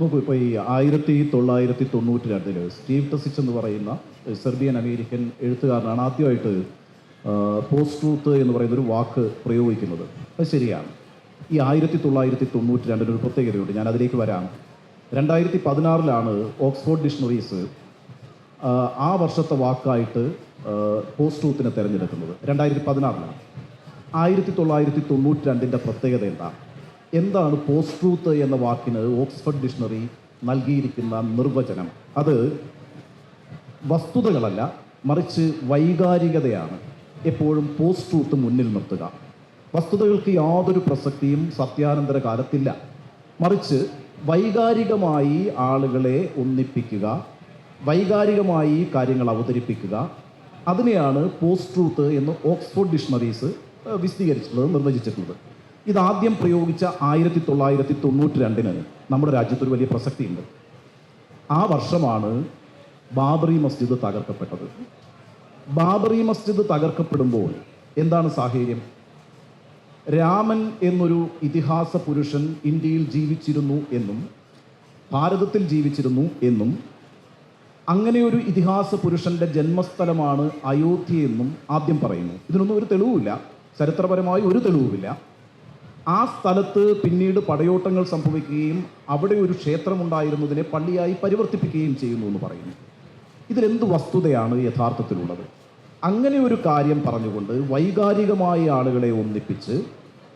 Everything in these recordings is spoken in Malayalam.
നോക്കൂ ഇപ്പോൾ ഈ ആയിരത്തി തൊള്ളായിരത്തി തൊണ്ണൂറ്റി രണ്ടിൽ സ്റ്റീവ് ടെസിച്ച് എന്ന് പറയുന്ന സെർബിയൻ അമേരിക്കൻ എഴുത്തുകാരനാണ് ആദ്യമായിട്ട് പോസ്റ്റ് ട്രൂത്ത് എന്ന് പറയുന്ന ഒരു വാക്ക് പ്രയോഗിക്കുന്നത്. അത് ശരിയാണ്. ഈ ആയിരത്തി തൊള്ളായിരത്തി തൊണ്ണൂറ്റി രണ്ടിന് ഒരു പ്രത്യേകതയുണ്ട്. ഞാൻ അതിലേക്ക് വരാം. രണ്ടായിരത്തി പതിനാറിലാണ് ഓക്സ്ഫോർഡ് ഡിക്ഷണറീസ് ആ വർഷത്തെ വാക്കായിട്ട് പോസ്റ്റ് ട്രൂത്തിനെ തിരഞ്ഞെടുക്കുന്നത്. രണ്ടായിരത്തി പതിനാറിലാണ്. ആയിരത്തി തൊള്ളായിരത്തി തൊണ്ണൂറ്റി രണ്ടിന്റെ പ്രത്യേകത എന്താ? എന്താണ് പോസ്റ്റ് ട്രൂത്ത് എന്ന വാക്കിന് ഓക്സ്ഫോർഡ് ഡിക്ഷണറി നൽകിയിരിക്കുന്ന നിർവചനം. അത് വസ്തുതകളല്ല മറിച്ച് വൈകാരികതയാണ്. എപ്പോഴും പോസ്റ്റ് ട്രൂത്ത് മുന്നിൽ നിർത്തുക. വസ്തുതകൾക്ക് യാതൊരു പ്രസക്തിയും സത്യാനന്തര കാലത്തില്ല. മറിച്ച് വൈകാരികമായി ആളുകളെ ഒന്നിപ്പിക്കുക വൈകാരികമായി കാര്യങ്ങൾ അവതരിപ്പിക്കുക. അതിനെയാണ് പോസ്റ്റ് ട്രൂത്ത് എന്ന് ഓക്സ്ഫോർഡ് ഡിക്ഷണറീസ് വിശദീകരിച്ചിട്ടുള്ളത് നിർവചിച്ചിട്ടുള്ളത്. ഇതാദ്യം പ്രയോഗിച്ച ആയിരത്തി തൊള്ളായിരത്തി തൊണ്ണൂറ്റി രണ്ടിന് നമ്മുടെ രാജ്യത്തൊരു വലിയ പ്രസക്തിയുണ്ട്. ആ വർഷമാണ് ബാബറി മസ്ജിദ് തകർക്കപ്പെട്ടത്. ബാബറി മസ്ജിദ് തകർക്കപ്പെടുമ്പോൾ എന്താണ് സാഹചര്യം? രാമൻ എന്നൊരു ഇതിഹാസ പുരുഷൻ ഇന്ത്യയിൽ ജീവിച്ചിരുന്നു എന്നും ഭാരതത്തിൽ ജീവിച്ചിരുന്നു എന്നും അങ്ങനെയൊരു ഇതിഹാസ പുരുഷന്റെ ജന്മസ്ഥലമാണ് അയോധ്യയെന്നും ആദ്യം പറയുന്നു. ഇതിനൊന്നും ഒരു തെളിവുമില്ല. ചരിത്രപരമായി ഒരു തെളിവുമില്ല. ആ സ്ഥലത്ത് പിന്നീട് പടയോട്ടങ്ങൾ സംഭവിക്കുകയും അവിടെ ഒരു ക്ഷേത്രം ഉണ്ടായിരുന്നതിനെ പള്ളിയായി പരിവർത്തിപ്പിക്കുകയും ചെയ്യുന്നു എന്ന് പറയുന്നു. ഇതിലെന്ത് വസ്തുതയാണ് യഥാർത്ഥത്തിലുള്ളത്? അങ്ങനെ ഒരു കാര്യം പറഞ്ഞുകൊണ്ട് വൈകാരികമായ ആളുകളെ ഒന്നിപ്പിച്ച്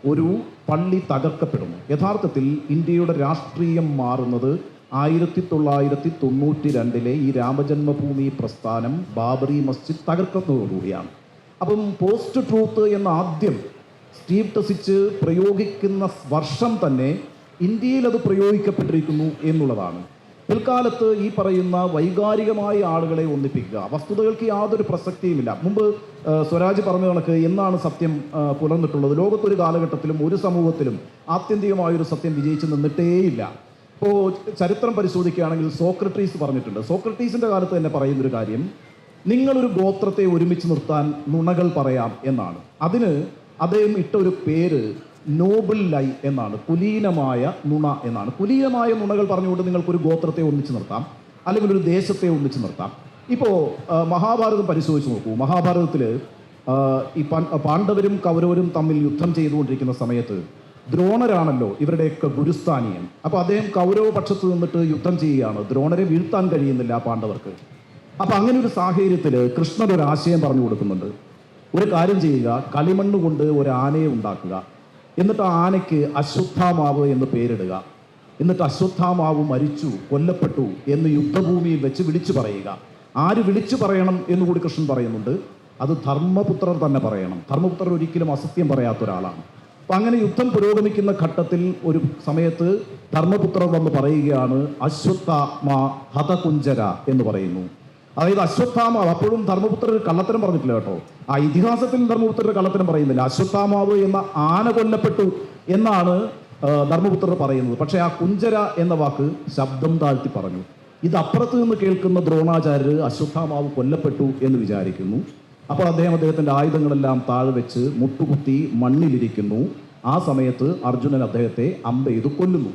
ഒരു പള്ളി തകർക്കപ്പെടുന്നു. യഥാർത്ഥത്തിൽ ഇന്ത്യയുടെ രാഷ്ട്രീയം മാറുന്നത് ആയിരത്തി തൊള്ളായിരത്തി തൊണ്ണൂറ്റി രണ്ടിലെ ഈ രാമജന്മഭൂമി പ്രസ്ഥാനം ബാബറി മസ്ജിദ് തകർക്കുന്നതോടുകൂടിയാണ്. അപ്പം പോസ്റ്റ് ട്രൂത്ത് എന്ന ആദ്യം സ്റ്റീവ് ടെസിച്ച് പ്രയോഗിക്കുന്ന വർഷം തന്നെ ഇന്ത്യയിൽ അത് പ്രയോഗിക്കപ്പെട്ടിരിക്കുന്നു എന്നുള്ളതാണ്. പിൽക്കാലത്ത് ഈ പറയുന്ന വൈകാരികമായ ആളുകളെ ഒന്നിപ്പിക്കുക. വസ്തുതകൾക്ക് യാതൊരു പ്രസക്തിയുമില്ല. മുമ്പ് സ്വരാജ് പറഞ്ഞ കണക്ക് എന്നാണ് സത്യം പുലർന്നിട്ടുള്ളത്. ലോകത്തൊരു കാലഘട്ടത്തിലും ഒരു സമൂഹത്തിലും ആത്യന്തികമായൊരു സത്യം വിജയിച്ച് നിന്നിട്ടേയില്ല. ഇപ്പോൾ ചരിത്രം പരിശോധിക്കുകയാണെങ്കിൽ സോക്രട്ടീസ് പറഞ്ഞിട്ടുണ്ട്. സോക്രട്ടീസിന്റെ കാലത്ത് തന്നെ പറയുന്നൊരു കാര്യം നിങ്ങളൊരു ഗോത്രത്തെ ഒരുമിച്ച് നിർത്താൻ നുണകൾ പറയാം എന്നാണ്. അതിന് അദ്ദേഹം ഇട്ട ഒരു പേര് നോബിൾ ലൈ എന്നാണ്. കുലീനമായ നുണ എന്നാണ്. കുലീനമായ നുണകൾ പറഞ്ഞുകൊണ്ട് നിങ്ങൾക്കൊരു ഗോത്രത്തെ ഒന്നിച്ചു നിർത്താം. അല്ലെങ്കിൽ ഒരു ദേശത്തെ ഒന്നിച്ചു നിർത്താം. ഇപ്പോൾ മഹാഭാരതം പരിശോധിച്ച് നോക്കൂ. മഹാഭാരതത്തിൽ ഈ പാണ്ഡവരും കൗരവരും തമ്മിൽ യുദ്ധം ചെയ്തുകൊണ്ടിരിക്കുന്ന സമയത്ത് ദ്രോണരാണല്ലോ ഇവരുടെയൊക്കെ ഗുരുസ്ഥാനീയൻ. അപ്പോൾ അദ്ദേഹം കൗരവ പക്ഷത്ത് നിന്നിട്ട് യുദ്ധം ചെയ്യുകയാണ്. ദ്രോണരെ വീഴ്ത്താൻ കഴിയുന്നില്ല പാണ്ഡവർക്ക്. അപ്പൊ അങ്ങനെ ഒരു സാഹചര്യത്തിൽ കൃഷ്ണൻ ഒരു ആശയം പറഞ്ഞു കൊടുക്കുന്നുണ്ട്. ഒരു കാര്യം ചെയ്യുക കളിമണ്ണ് കൊണ്ട് ഒരു ആനയെ ഉണ്ടാക്കുക. എന്നിട്ട് ആ ആനയ്ക്ക് അശ്വത്ഥാമാവ് എന്ന് പേരിടുക. എന്നിട്ട് അശ്വത്ഥാമാവ് മരിച്ചു കൊല്ലപ്പെട്ടു എന്ന് യുദ്ധഭൂമിയിൽ വെച്ച് വിളിച്ചു പറയുക. ആര് വിളിച്ചു പറയണം എന്ന് കൂടി കൃഷ്ണൻ പറയുന്നുണ്ട്. അത് ധർമ്മപുത്രർ തന്നെ പറയണം. ധർമ്മപുത്രർ ഒരിക്കലും അസത്യം പറയാത്ത ഒരാളാണ്. അപ്പം അങ്ങനെ യുദ്ധം പുരോഗമിക്കുന്ന ഘട്ടത്തിൽ ഒരു സമയത്ത് ധർമ്മപുത്രർ വന്ന് പറയുകയാണ് അശ്വത്ഥാമ ഹതകുഞ്ചര എന്ന് പറയുന്നു. അതായത് അശ്വത്ഥാമാവ് അപ്പോഴും ധർമ്മപുത്രർ കള്ളത്തരം പറഞ്ഞിട്ടില്ല കേട്ടോ. ആ ഇതിഹാസത്തിൽ ധർമ്മപുത്രർ കള്ളത്തരം പറയുന്നില്ല. അശ്വത്ഥാമാവ് എന്ന ആന കൊല്ലപ്പെട്ടു എന്നാണ് ധർമ്മപുത്രർ പറയുന്നത്. പക്ഷേ ആ കുഞ്ചര എന്ന വാക്ക് ശബ്ദം താഴ്ത്തി പറഞ്ഞു. ഇത് അപ്പുറത്ത് നിന്ന് കേൾക്കുന്ന ദ്രോണാചാര്യർ അശ്വത്ഥാമാവ് കൊല്ലപ്പെട്ടു എന്ന് വിചാരിക്കുന്നു. അപ്പോൾ അദ്ദേഹം അദ്ദേഹത്തിന്റെ ആയുധങ്ങളെല്ലാം താഴെ വെച്ച് മുട്ടുകുത്തി മണ്ണിലിരിക്കുന്നു. ആ സമയത്ത് അർജുനൻ അദ്ദേഹത്തെ അമ്പെയ്ത് കൊല്ലുന്നു.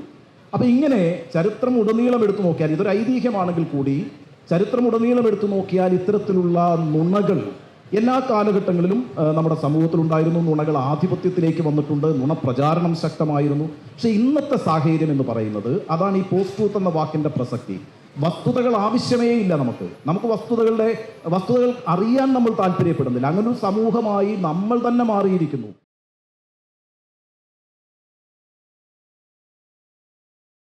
അപ്പൊ ഇങ്ങനെ ചരിത്രം ഉടനീളം എടുത്തു നോക്കിയാൽ ഇതൊരു ഐതിഹ്യമാണെങ്കിൽ കൂടി ചരിത്രം ഉടനീളം എടുത്തു നോക്കിയാൽ ഇത്തരത്തിലുള്ള നുണകൾ എല്ലാ കാലഘട്ടങ്ങളിലും നമ്മുടെ സമൂഹത്തിലുണ്ടായിരുന്നു. നുണകൾ ആധിപത്യത്തിലേക്ക് വന്നിട്ടുണ്ട്. നുണ പ്രചാരണം ശക്തമായിരുന്നു. പക്ഷെ ഇന്നത്തെ സാഹചര്യം എന്ന് പറയുന്നത് അതാണ് ഈ പോസ്റ്റ് ട്രൂത്ത് എന്ന വാക്കിന്റെ പ്രസക്തി. വസ്തുതകൾ ആവശ്യമേ ഇല്ല നമുക്ക്. നമുക്ക് വസ്തുതകളുടെ വസ്തുതകൾ അറിയാൻ നമ്മൾ താല്പര്യപ്പെടുന്നില്ല. അങ്ങനെ ഒരു സമൂഹമായി നമ്മൾ തന്നെ മാറിയിരിക്കുന്നു.